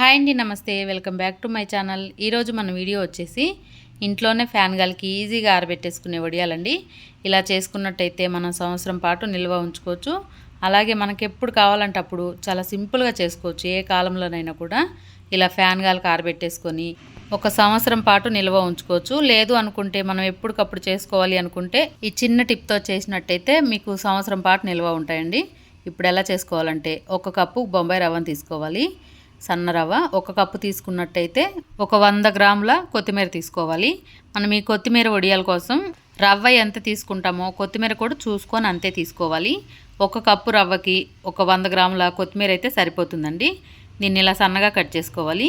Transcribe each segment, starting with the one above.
Hi అండి నమస్తే. Welcome back to my channel. ఈరోజు మన వీడియో వచ్చేసి ఇంట్లోనే ఫ్యాన్ గాలికి ఈజీగా ఆరబెట్టేసుకునే వడియాలండి. ఇలా చేసుకున్నట్టయితే మనం సంవత్సరం పాటు నిల్వ ఉంచుకోవచ్చు. అలాగే మనకి ఎప్పుడు కావాలంటే అప్పుడు చాలా సింపుల్గా చేసుకోవచ్చు. ఏ కాలంలోనైనా కూడా ఇలా ఫ్యాన్ గాలికి ఆరబెట్టేసుకొని ఒక సంవత్సరం పాటు నిల్వ ఉంచుకోవచ్చు. లేదు అనుకుంటే మనం ఎప్పటికప్పుడు చేసుకోవాలి అనుకుంటే ఈ చిన్న టిప్తో చేసినట్టయితే మీకు సంవత్సరం పాటు నిల్వ ఉంటాయండి. ఇప్పుడు ఎలా చేసుకోవాలంటే ఒక కప్పు బొంబాయి రవ్వను తీసుకోవాలి. సన్న రవ్వ ఒక కప్పు తీసుకున్నట్టయితే ఒక వంద గ్రాముల కొత్తిమీర తీసుకోవాలి. మనం ఈ కొత్తిమీర వడియాల కోసం రవ్వ ఎంత తీసుకుంటామో కొత్తిమీర కూడా చూసుకొని అంతే తీసుకోవాలి. ఒక కప్పు రవ్వకి ఒక వంద గ్రాముల కొత్తిమీర అయితే సరిపోతుందండి. దీన్ని ఇలా సన్నగా కట్ చేసుకోవాలి.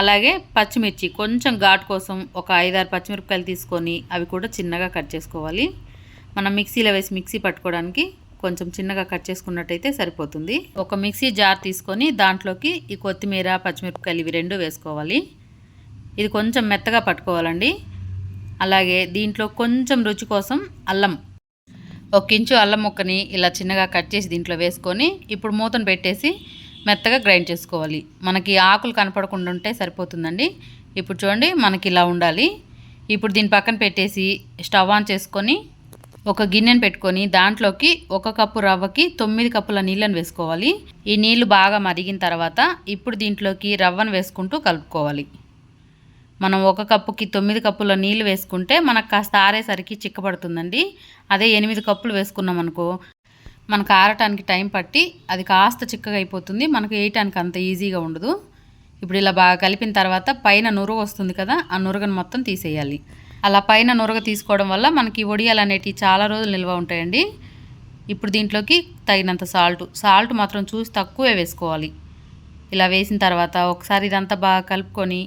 అలాగే పచ్చిమిర్చి కొంచెం ఘాటు కోసం ఒక ఐదారు పచ్చిమిరపకాయలు తీసుకొని అవి కూడా చిన్నగా కట్ చేసుకోవాలి. మనం మిక్సీలో వేసి మిక్సీ పట్టుకోవడానికి కొంచెం చిన్నగా కట్ చేసుకున్నట్టయితే సరిపోతుంది. ఒక మిక్సీ జార్ తీసుకొని దాంట్లోకి ఈ కొత్తిమీర పచ్చిమిరపకాయలు ఇవి రెండు వేసుకోవాలి. ఇది కొంచెం మెత్తగా పట్టుకోవాలండి. అలాగే దీంట్లో కొంచెం రుచి కోసం అల్లం ఒక ఇంచు అల్లం ముక్కని ఇలా చిన్నగా కట్ చేసి దీంట్లో వేసుకొని ఇప్పుడు మూతను పెట్టేసి మెత్తగా గ్రైండ్ చేసుకోవాలి. మనకి ఆకులు కనపడకుండా ఉంటే సరిపోతుందండి. ఇప్పుడు చూడండి మనకి ఇలా ఉండాలి. ఇప్పుడు దీని పక్కన పెట్టేసి స్టవ్ ఆన్ చేసుకొని ఒక గిన్నెను పెట్టుకొని దాంట్లోకి ఒక కప్పు రవ్వకి తొమ్మిది కప్పుల నీళ్ళను వేసుకోవాలి. ఈ నీళ్ళు బాగా మరిగిన తర్వాత ఇప్పుడు దీంట్లోకి రవ్వను వేసుకుంటూ కలుపుకోవాలి. మనం ఒక కప్పుకి తొమ్మిది కప్పుల నీళ్ళు వేసుకుంటే మనకు కాస్త ఆరేసరికి చిక్కబడుతుందండి. అదే ఎనిమిది కప్పులు వేసుకున్నాం అనుకో మనకు ఆరటానికి టైం పట్టి అది కాస్త చిక్కగా అయిపోతుంది. మనకు వేయటానికి అంత ఈజీగా ఉండదు. ఇప్పుడు ఇలా బాగా కలిపిన తర్వాత పైన నురుగు వస్తుంది కదా ఆ నురగను మొత్తం తీసేయాలి. అలా పైన నురగ తీసుకోవడం వల్ల మనకి వడియాలు అనేటివి చాలా రోజులు నిల్వ ఉంటాయండి. ఇప్పుడు దీంట్లోకి తగినంత సాల్ట్. సాల్ట్ మాత్రం చూసి తక్కువే వేసుకోవాలి. ఇలా వేసిన తర్వాత ఒకసారి ఇదంతా బాగా కలుపుకొని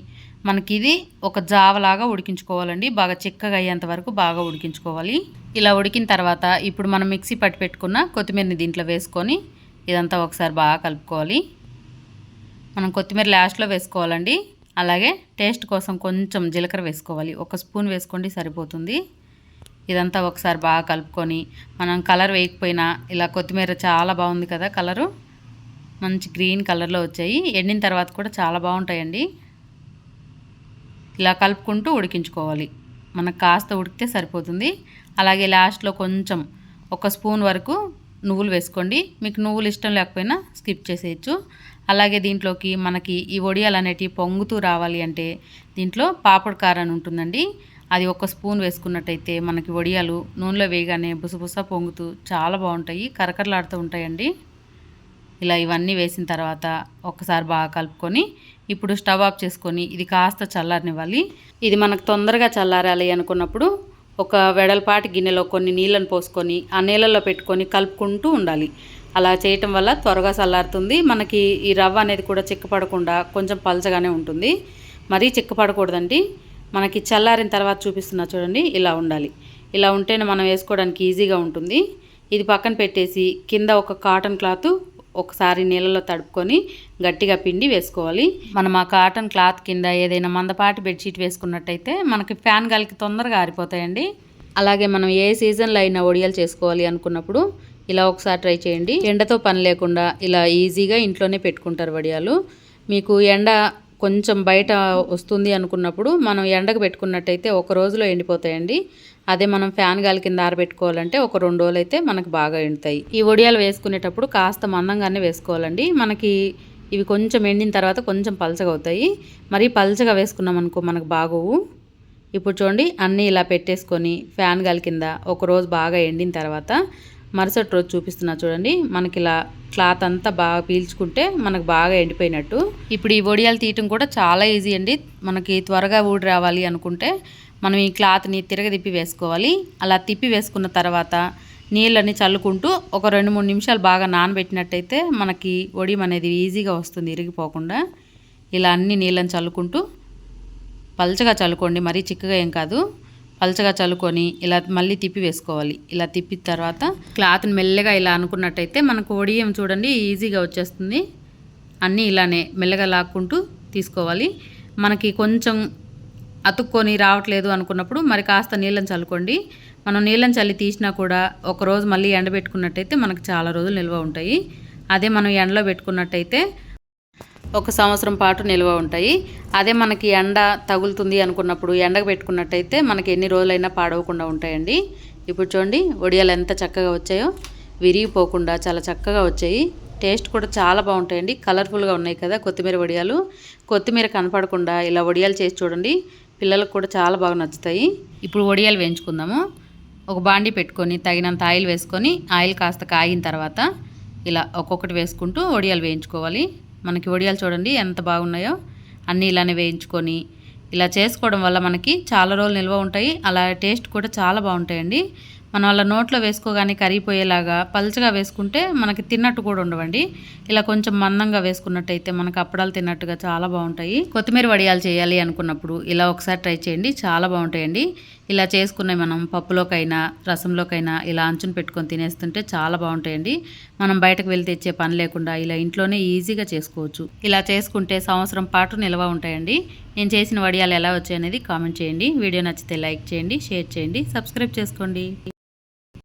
మనకి ఇది ఒక జావలాగా ఉడికించుకోవాలండి. బాగా చిక్కగా అయ్యేంత వరకు బాగా ఉడికించుకోవాలి. ఇలా ఉడికిన తర్వాత ఇప్పుడు మనం మిక్సీ పట్టి పెట్టుకున్న కొత్తిమీరని దీంట్లో వేసుకొని ఇదంతా ఒకసారి బాగా కలుపుకోవాలి. మనం కొత్తిమీర లాస్ట్లో వేసుకోవాలండి. అలాగే టేస్ట్ కోసం కొంచెం జీలకర్ర వేసుకోవాలి. ఒక స్పూన్ వేసుకోండి సరిపోతుంది. ఇదంతా ఒకసారి బాగా కలుపుకొని మనం కలర్ వేయకపోయినా ఇలా కొత్తిమీర చాలా బాగుంది కదా కలరు? మంచి గ్రీన్ కలర్లో వచ్చాయి. ఎండిన తర్వాత కూడా చాలా బాగుంటాయండి. ఇలా కలుపుకుంటూ ఉడికించుకోవాలి. మనకు కాస్త ఉడికితే సరిపోతుంది. అలాగే లాస్ట్లో కొంచెం ఒక స్పూన్ వరకు నువ్వులు వేసుకోండి. మీకు నువ్వులు ఇష్టం లేకపోయినా స్కిప్ చేసేయచ్చు. అలాగే దీంట్లోకి మనకి ఈ వడియాలు అనేటివి పొంగుతూ రావాలి అంటే దీంట్లో పాపడ్ కారం అని ఉంటుందండి. అది ఒక స్పూన్ వేసుకున్నట్టయితే మనకి వడియాలు నూనెలో వేయగానే బుసబుస పొంగుతూ చాలా బాగుంటాయి. కరకరలాడుతూ ఉంటాయండి. ఇలా ఇవన్నీ వేసిన తర్వాత ఒకసారి బాగా కలుపుకొని ఇప్పుడు స్టవ్ ఆఫ్ చేసుకొని ఇది కాస్త చల్లారనివ్వాలి. ఇది మనకు తొందరగా చల్లారాలి అనుకున్నప్పుడు ఒక వెడల్పాటి గిన్నెలో కొన్ని నీళ్ళను పోసుకొని ఆ నీళ్ళల్లో పెట్టుకొని కలుపుకుంటూ ఉండాలి. అలా చేయటం వల్ల త్వరగా చల్లారుతుంది. మనకి ఈ రవ్వ అనేది కూడా చిక్కపడకుండా కొంచెం పలచగానే ఉంటుంది. మరీ చిక్కపడకూడదండి. మనకి చల్లారిన తర్వాత చూపిస్తున్నా చూడండి ఇలా ఉండాలి. ఇలా ఉంటేనే మనం వేసుకోవడానికి ఈజీగా ఉంటుంది. ఇది పక్కన పెట్టేసి కింద ఒక కాటన్ క్లాత్ ఒకసారి నీళ్ళలో తడుపుకొని గట్టిగా పిండి వేసుకోవాలి. మనం ఆ కాటన్ క్లాత్ కింద ఏదైనా మందపాటి బెడ్షీట్ వేసుకున్నట్టయితే మనకి ఫ్యాన్ గాలికి తొందరగా ఆరిపోతాయండి. అలాగే మనం ఏ సీజన్లో అయినా ఒడియాలు చేసుకోవాలి అనుకున్నప్పుడు ఇలా ఒకసారి ట్రై చేయండి. ఎండతో పని లేకుండా ఇలా ఈజీగా ఇంట్లోనే పెట్టుకుంటారు వడియాలు. మీకు ఎండ కొంచెం బయట వస్తుంది అనుకున్నప్పుడు మనం ఎండకు పెట్టుకున్నట్టయితే ఒక రోజులో ఎండిపోతాయండి. అదే మనం ఫ్యాన్ గాలి కింద ఆరబెట్టుకోవాలంటే ఒక రెండు రోజులు అయితే మనకు బాగా ఎండుతాయి. ఈ వడియాలు వేసుకునేటప్పుడు కాస్త మందంగానే వేసుకోవాలండి. మనకి ఇవి కొంచెం ఎండిన తర్వాత కొంచెం పలచగా అవుతాయి మరి పలచగా వేసుకున్నాం అనుకో మనకు బాగోవు. ఇప్పుడు చూడండి అన్నీ ఇలా పెట్టేసుకొని ఫ్యాన్ గాలి కింద ఒక రోజు బాగా ఎండిన తర్వాత మరుసటి రోజు చూపిస్తున్నా చూడండి. మనకి ఇలా క్లాత్ అంతా బాగా పీల్చుకుంటే మనకు బాగా ఎండిపోయినట్టు. ఇప్పుడు ఈ వడియాలు తీయటం కూడా చాలా ఈజీ అండి. మనకి త్వరగా ఊడి రావాలి అనుకుంటే మనం ఈ క్లాత్ని తిరగదిప్పి వేసుకోవాలి. అలా తిప్పి వేసుకున్న తర్వాత నీళ్ళని చల్లుకుంటూ ఒక రెండు మూడు నిమిషాలు బాగా నానబెట్టినట్టయితే మనకి వడియం అనేది ఈజీగా వస్తుంది ఇరిగిపోకుండా. ఇలా అన్ని నీళ్ళని చల్లుకుంటూ పల్చగా చల్లుకోండి. మరీ చిక్కగా ఏం కాదు. పలచగా చల్లుకొని ఇలా మళ్ళీ తిప్పి వేసుకోవాలి. ఇలా తిప్పిన తర్వాత క్లాత్ని మెల్లగా ఇలా అనుకున్నట్టయితే మనకు ఒడియం చూడండి ఈజీగా వచ్చేస్తుంది. అన్నీ ఇలానే మెల్లగా లాక్కుంటూ తీసుకోవాలి. మనకి కొంచెం అతుక్కొని రావట్లేదు అనుకున్నప్పుడు మరి కాస్త నీళ్ళని చల్లుకోండి. మనం నీళ్ళని చల్లి తీసినా కూడా ఒకరోజు మళ్ళీ ఎండబెట్టుకున్నట్టయితే మనకు చాలా రోజులు నిల్వ ఉంటాయి. అదే మనం ఎండలో పెట్టుకున్నట్టయితే ఒక సంవత్సరం పాటు నిల్వ ఉంటాయి. అదే మనకి ఎండ తగులుతుంది అనుకున్నప్పుడు ఎండకు పెట్టుకున్నట్టయితే మనకి ఎన్ని రోజులైనా పాడవకుండా ఉంటాయండి. ఇప్పుడు చూడండి వడియాలు ఎంత చక్కగా వచ్చాయో. విరిగిపోకుండా చాలా చక్కగా వచ్చాయి. టేస్ట్ కూడా చాలా బాగుంటాయండి. కలర్ఫుల్గా ఉన్నాయి కదా కొత్తిమీర వడియాలు. కొత్తిమీర కనపడకుండా ఇలా వడియాలు చేసి చూడండి పిల్లలకు కూడా చాలా బాగా నచ్చుతాయి. ఇప్పుడు వడియాలు వేయించుకుందాము. ఒక బాండి పెట్టుకొని తగినంత ఆయిల్ వేసుకొని ఆయిల్ కాస్త కాగిన తర్వాత ఇలా ఒక్కొక్కటి వేసుకుంటూ వడియాలు వేయించుకోవాలి. మనకి వడియాలు చూడండి ఎంత బాగున్నాయో. అన్నీ ఇలానే వేయించుకొని ఇలా చేసుకోవడం వల్ల మనకి చాలా రోజులు నిల్వ ఉంటాయి. అలా టేస్ట్ కూడా చాలా బాగుంటాయండి. మనం అలా నోట్లో వేసుకోగానే కరిగిపోయేలాగా పలుచగా వేసుకుంటే మనకి తిన్నట్టు కూడా ఉండవండి. ఇలా కొంచెం మందంగా వేసుకున్నట్టయితే మనకు అప్పడాలు తిన్నట్టుగా చాలా బాగుంటాయి. కొత్తిమీర వడియాలు చేయాలి అనుకున్నప్పుడు ఇలా ఒకసారి ట్రై చేయండి చాలా బాగుంటాయండి. ఇలా చేసుకునే మనం పప్పులోకైనా రసంలోకైనా ఇలా అంచుని పెట్టుకొని తినేస్తుంటే చాలా బాగుంటాయండి. మనం బయటకు వెళ్ళి తెచ్చే పని లేకుండా ఇలా ఇంట్లోనే ఈజీగా చేసుకోవచ్చు. ఇలా చేసుకుంటే సంవత్సరం పాటు నిల్వ ఉంటాయండి. నేను చేసిన వడియాలు ఎలా వచ్చాయనేది కామెంట్ చేయండి. వీడియో నచ్చితే లైక్ చేయండి షేర్ చేయండి సబ్స్క్రైబ్ చేసుకోండి.